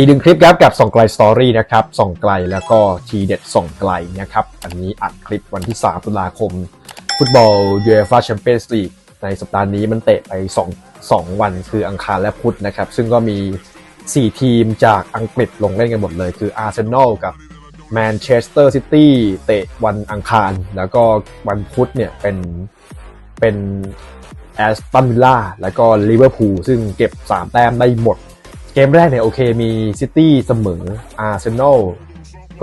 อีกหนึ่งคลิปครับกับส่องไกลสตอรี่นะครับส่องไกลแล้วก็ทีเด็ดส่องไกลนะครับ อันนี้อัดคลิปวันที่ 3 ตุลาคม ฟุตบอล UEFA Champions League ในสัปดาห์นี้มันเตะไป 2 2 วันคืออังคารและพุธนะครับ ซึ่งก็มี 4 ทีมจากอังกฤษลงเล่นกันหมดเลย คืออาร์เซนอลกับแมนเชสเตอร์ซิตี้เตะวันอังคาร แล้วก็วันพุธเนี่ยเป็นเป็นแอสตันวิลล่าแล้วก็ลิเวอร์พูลซึ่งเก็บ 3 แต้มได้หมด กมแรกเนี่ยโอเคมีซิตี้เสมออาร์เซนอล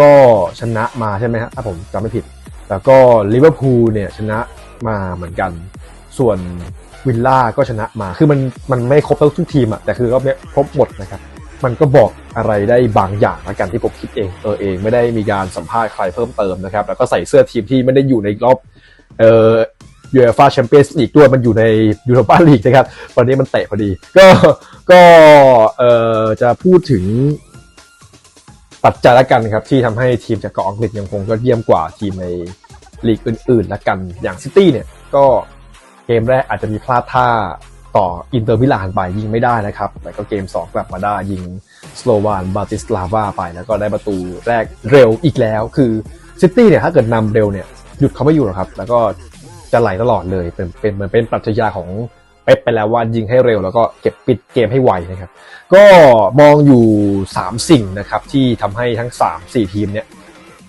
ก็ชนะมาใช่ไหมฮะถ้าผมจำไม่ผิด แล้วก็ลิเวอร์พูลเนี่ยชนะมาเหมือนกัน ส่วนวิลล่าก็ชนะมา คือมันมันไม่ครบทุกทีมอะแต่คือก็ไม่ครบหมดนะครับ มันก็บอกอะไรได้บางอย่างละกันที่ผมคิดเองเออเองไม่ได้มีการสัมภาษณ์ใครเพิ่มเติมนะครับ แล้วก็ใส่เสื้อทีมที่ไม่ได้อยู่ในรอบเอ่อ ยูเอฟ่าแชมเปี้ยนส์ลีกด้วยมันอยู่ในยูโรปาลีกนะครับ วันนี้มันเตะพอดี ก็ก็เอ่อจะพูดถึงปัจจัยละกันครับ ที่ทำให้ทีมจากเกาะอังกฤษยังคงยอดเยี่ยมกว่าทีมในลีกอื่นๆละกันอย่างซิตี้เนี่ยก็เกมแรกอาจจะมีพลาดท่าต่ออินเตอร์มิลานไปยิงไม่ได้นะครับ แต่ก็เกม 2 กลับมาได้ยิงสโลวานบาติสลาวาไป แล้วก็ได้ประตูแรกเร็วอีกแล้ว คือซิตี้เนี่ยถ้าเกิดนำเร็วเนี่ยหยุดเขาไม่อยู่หรอกครับ แล้วก็ จะไหลตลอดเลย เป็นเป็นเหมือนเป็นปรัชญาของเป๊ปไปแล้วว่ายิงให้เร็วแล้วก็เก็บปิดเกมให้ไวนะครับ ก็มองอยู่ 3 สิ่งนะครับ ที่ทำให้ทั้ง 3 4 ทีมเนี่ย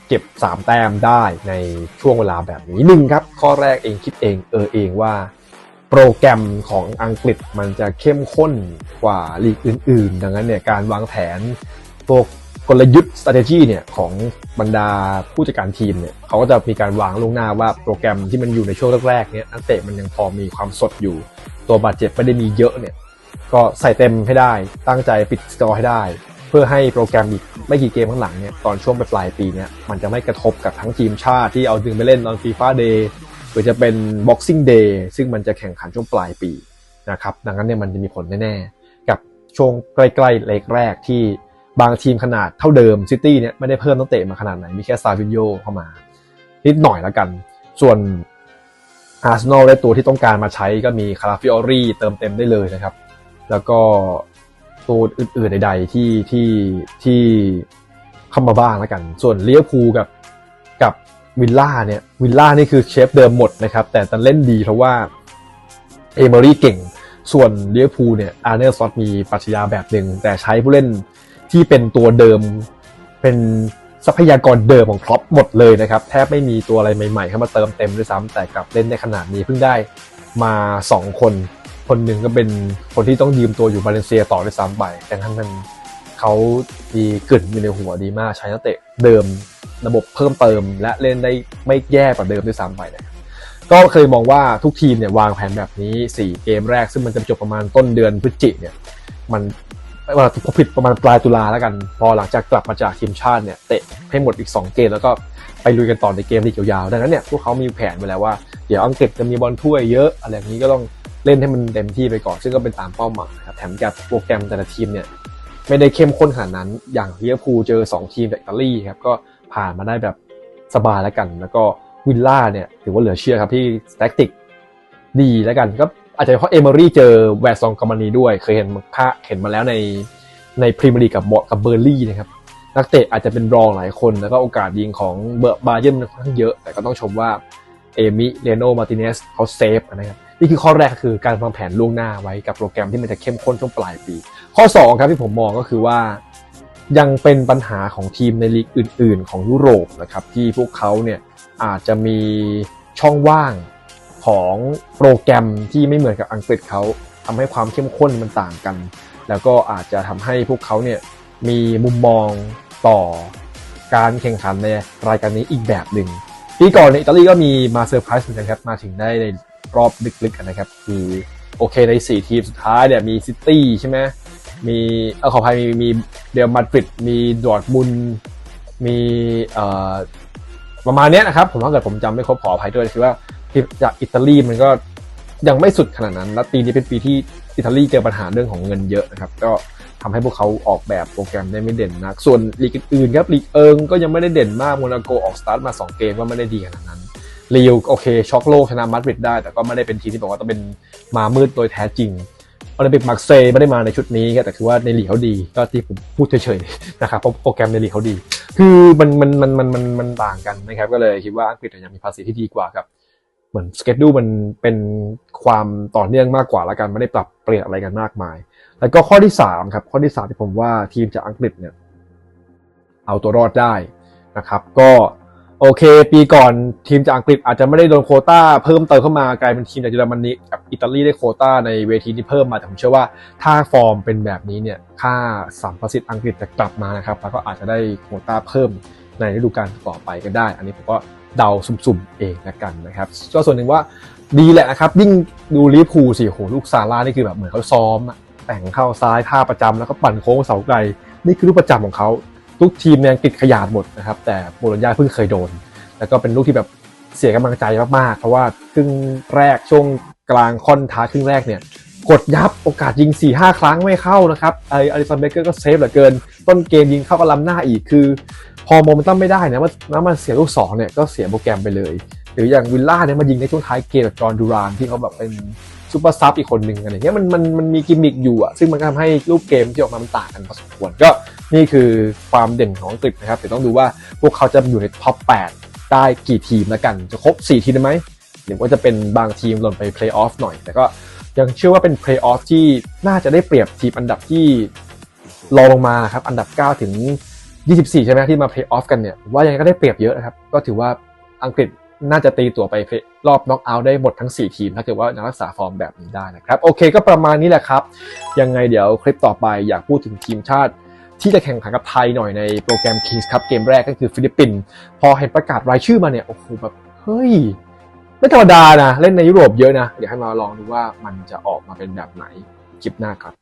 เก็บ 3 แต้มได้ในช่วงเวลาแบบนี้หนึ่งครับ ข้อแรกเองคิดเองเออเองว่า โปรแกรมของอังกฤษมันจะเข้มข้นกว่าลีกอื่น ๆ ดังนั้นเนี่ยการวางแผนพวก กลยุทธ์ strategy เนี่ยของบรรดาผู้จัดการทีมเนี่ยเขาก็จะมีการวางล่วงหน้าว่าโปรแกรมที่มันอยู่ในช่วงแรกๆเนี่ยนักเตะมันยังพอมีความสดอยู่ ตัวบาดเจ็บไม่ได้มีเยอะเนี่ยก็ใส่เต็มให้ได้ตั้งใจปิดสกอร์ให้ได้ เพื่อให้โปรแกรมอีกไม่กี่เกมข้างหลังเนี่ยตอนช่วงปลายปีเนี่ยมันจะไม่กระทบกับทั้งทีมชาติที่เอาดึงไปเล่นตอนฟีฟ่าเดย์หรือจะเป็น Boxing Day ซึ่งมันจะแข่งขันช่วงปลายปีนะครับดังนั้นเนี่ยมันจะมีผลแน่ๆกับช่วงใกล้ๆเล็กแรกที่ บางทีมขนาดเท่าเดิมซิตี้เนี่ยไม่ได้เพิ่มนักเตะมาขนาดไหน มีแค่ซาวินโยเข้ามา นิดหน่อยแล้วกัน ส่วนอาร์เซนอลได้ตัวที่ต้องการมาใช้ก็มีคาราฟิออรี่เติมเต็มได้เลยนะครับ แล้วก็ตัวอื่นๆใดๆที่ที่ที่เข้ามาบ้างแล้วกัน ส่วนเลียพูกับกับวิลล่าเนี่ยวิลล่านี่คือเชฟเดิมหมดนะครับ แต่ตันเล่นดีเพราะว่าเอเมอรี่เก่ง ส่วนเลียพูเนี่ยอาร์เนลซอตมีปัชญาแบบหนึ่งแต่ใช้ผู้เล่น ที่เป็นตัวเดิมเป็นทรัพยากรเดิมของครอปหมดเลยนะครับ แทบไม่มีตัวอะไรใหม่ๆเข้ามาเติมเต็มด้วยซ้ำแต่กลับเล่นในขนาดนี้เพิ่งได้มา 2 คน คนหนึ่งก็เป็นคนที่ต้องยืมตัวอยู่บาเลนเซียต่อด้วยซ้ำไปแต่ทั้งนั้นเขามีกลิ่นอยู่ในหัวดีมากใช้นักเตะเดิมระบบเพิ่มเติม และเล่นได้ไม่แย่กว่าเดิมด้วยซ้ำไปนะครับก็เคยมองว่าทุกทีมเนี่ยวางแผนแบบนี้ 4 เกมแรกซึ่งมันจะจบประมาณต้นเดือนพฤศจิกเนี่ยมัน ว่าผิดประมาณปลายตุลาแล้วกัน พอหลังจากกลับมาจากทีมชาติเนี่ยเตะให้หมดอีก 2 เกมแล้วก็ไปลุยกันต่อในเกมลีกยาวๆดังนั้นเนี่ยพวกเขามีแผนไว้แล้วว่าเดี๋ยวอังกฤษจะมีบอลถ้วยเยอะอะไรแบบนี้ก็ต้องเล่นให้มันเต็มที่ไปก่อน ซึ่งก็เป็นตามเป้าหมายครับแถมกับโปรแกรมแต่ละทีมเนี่ยไม่ได้เข้มข้นขนาดนั้น อย่างเลียพูลเจอ 2 ทีมจากอิตาลีครับก็ผ่านมาได้แบบสบายแล้วกัน แล้วก็วิลล่าเนี่ยถือว่าเหลือเชื่อครับที่แท็กติกดีแล้วกันก็ อาจจะเพราะเอเมอรี่เจอแวร์ซองกามานีด้วย เคยเห็นค่าเห็นมาแล้วในในพรีเมียร์ลีกกับเบาะกับเบอร์ลี่นะครับ นักเตะอาจจะเป็นรองหลายคนแล้วก็โอกาสยิงของเบอร์บาเยนค่อนข้างเยอะ แต่ก็ต้องชมว่าเอมิเลโนมาติเนสเขาเซฟนะครับนี่คือข้อแรกคือการวางแผนล่วงหน้าไว้กับโปรแกรมที่มันจะเข้มข้นช่วงปลายปี ข้อ 2 ครับที่ผมมองก็คือว่า ยังเป็นปัญหาของทีมในลีกอื่น ๆ ของยุโรปนะครับที่พวกเขาเนี่ยอาจจะมีช่องว่าง ของโปรแกรมที่ไม่เหมือนกับอังกฤษเขาทำให้ความเข้มข้นมันต่างกัน แล้วก็อาจจะทำให้พวกเขาเนี่ยมีมุมมองต่อการแข่งขันในรายการนี้อีกแบบหนึ่งปีก่อนในอิตาลีก็มีมาเซอร์ไพรส์เหมือนกันครับ มาถึงได้ในรอบลึกๆกันนะครับ คือโอเคใน 4 ทีมสุดท้ายเนี่ยมีซิตี้ใช่ไหมมีเออขออภัยมีมีเดลมาดริดมีดอร์ทมุนมีเอ่อประมาณนี้นะครับ ผมถ้าเกิดผมจำไม่ครบขออภัยด้วยคือว่า ทีมจากอิตาลีมันก็ยังไม่สุดขนาดนั้น แล้วปีนี้เป็นปีที่อิตาลีเจอปัญหาเรื่องของเงินเยอะนะครับ ก็ทำให้พวกเขาออกแบบโปรแกรมได้ไม่เด่นนัก ส่วนลีกอื่นครับลีกเอิงก็ยังไม่ได้เด่นมากโมนาโกออกสตาร์ทมา 2 เกมก็ไม่ได้ดีขนาดนั้นลีวโอเคช็อกโลกชนะมาดริดได้ แต่ก็ไม่ได้เป็นทีมที่บอกว่าต้องเป็นมามืดโดยแท้จริงโอลิมปิกมาร์เซย์ไม่ได้มาในชุดนี้แต่คือว่าในลีกเขาดี ก็ที่ผมพูดเฉยๆนะครับเพราะโปรแกรมในลีกเขาดี คือมันมันมันมันมันมันต่างกันนะครับ ก็เลยคิดว่าอังกฤษยังมีภาษีที่ดีกว่าครับ เหมือนสเกจดูมันเป็นความต่อเนื่องมากกว่าละกันไม่ได้ปรับเปลี่ยนอะไรกันมากมาย แล้วก็ข้อที่สามครับข้อที่สามที่ผมว่าทีมจากอังกฤษเนี่ยเอาตัวรอดได้นะครับ ก็โอเค ปีก่อนทีมจากอังกฤษอาจจะไม่ได้โดนโคต้าเพิ่มเติมเข้ามากลายเป็นทีมจากเยอรมนีกับอิตาลีได้โคต้าในเวทีที่เพิ่มมาแต่ผมเชื่อว่าถ้าฟอร์มเป็นแบบนี้เนี่ยค่าสัมประสิทธิ์อังกฤษจะกลับมานะครับแล้วก็อาจจะได้โคต้าเพิ่ม ในฤดูกาลต่อไปก็ได้ อันนี้ผมก็เดาสุ่มๆเองละกันนะครับก็ส่วนหนึ่งว่าดีแหละนะครับ ยิ่งดูลิเวอร์พูลสิโหลูกซาร่านี่คือแบบเหมือนเขาซ้อม แต่งเข้าซ้ายท่าประจำแล้วก็ปั่นโค้งเสาไกล นี่คือลูกประจำของเขาทุกทีมในอังกฤษขยาดหมดนะครับ แต่โบโลญญาเพิ่งเคยโดน แล้วก็เป็นลูกที่แบบเสียกำลังใจมากๆ เพราะว่าครึ่งแรกช่วงกลางค่อนท้าครึ่งแรกเนี่ยกดยับโอกาสยิง 4 5 ครั้งไม่เข้านะครับไออลิสันเบเกอร์ก็เซฟเหลือเกิน ต้นเกมยิงเข้ากระลำหน้าอีกคือ พอโมเมนตัมไม่ได้นะว่าแล้วมันเสียลูกสองเนี่ยก็เสียโปรแกรมไปเลย หรืออย่างวิลล่าเนี่ยมายิงในช่วงท้ายเกมกับจอห์นดูรานที่เขาแบบเป็นซูเปอร์ซับอีกคนหนึ่งอะไรเงี้ยมันมันมันมีกิมมิคอยู่อะซึ่งมันก็ทำให้รูปเกมที่ออกมามันต่างกันพอสมควรก็นี่คือความเด่นของอังกฤษนะครับเดี๋ยวต้องดูว่าพวกเขาจะอยู่ในท็อป8ได้กี่ทีมแล้วกัน จะครบ 4 ทีมได้ไหมหรือว่าจะเป็นบางทีมหล่นไปเพลย์ออฟหน่อย แต่ก็ยังเชื่อว่าเป็นเพลย์ออฟที่น่าจะได้เปรียบทีมอันดับที่รองลงมาครับอันดับ 9 ถึง 24 ใช่ไหมที่มาเพลย์ออฟกันเนี่ยว่ายังไงก็ได้เปรียบเยอะนะครับ ก็ถือว่าอังกฤษน่าจะตีตัวไปรอบน็อกเอาท์ได้หมดทั้ง 4 ทีม ถ้าเกิดว่ายังรักษาฟอร์มแบบนี้ได้นะครับ โอเคก็ประมาณนี้แหละครับ ยังไงเดี๋ยวคลิปต่อไปอยากพูดถึงทีมชาติ ที่จะแข่งขันกับไทยหน่อยในโปรแกรม Kings Cup เกมแรกก็คือฟิลิปปินส์พอเห็นประกาศรายชื่อมาเนี่ยโอ้โหแบบเฮ้ยไม่ธรรมดานะ เล่นในยุโรปเยอะนะ เดี๋ยวให้มาลองดูว่ามันจะออกมาเป็นแบบไหนคลิปหน้าครับ